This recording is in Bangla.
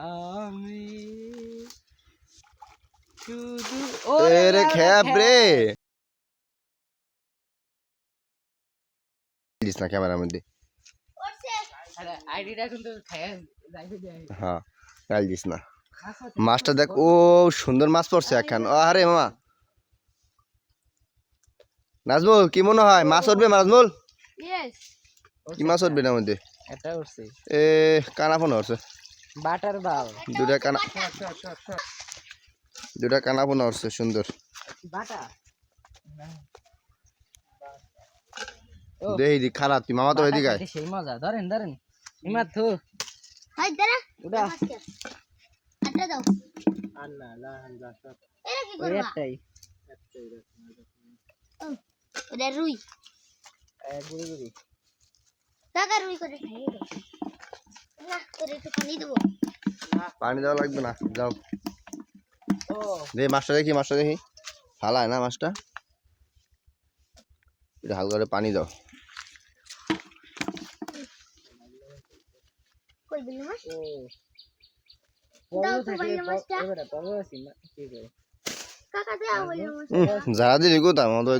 আমি শুধু এরে খ্যাপ রে। দিস না ক্যামেরার মধ্যে। আইডিটা কিন্তু হ্যাঁ গাল দিস না। মাছটা দেখ ও সুন্দর মাছ পড়ছে একখান ও আরে মামা। নাজমুল কি মনে হয়? মাছ উঠবে নাজমুল? কি মাছ উঠবে না মধ্যে? এ কানা ফোন হচ্ছে বাটার বাল। দুটা কানা দুটা কানা ফোন হচ্ছে সুন্দর। বাটা। দি খারাপ তুই মামা তো ওইদিকে আয়। সেই মজা ধরেন ধরেন। ইমার থু। হাই দাঁড়া উড়া আটটা দাও। আল্লাহ লা লা এরা কি করবা? একটাই। ওটা রুই। এক গুড়ি গুড়ি। টাকা রুই করে খাইয়ে দাও। না তোর একটু পানি দেবো। পানি দেওয়া লাগবে না যাও। ও। দেখি মাছটা দেখি মাছটা দেখি। ফালায় না মাছটা? একটু হালকা করে পানি দাও। দে। মাছ যারা দিলি কোথায়? মতো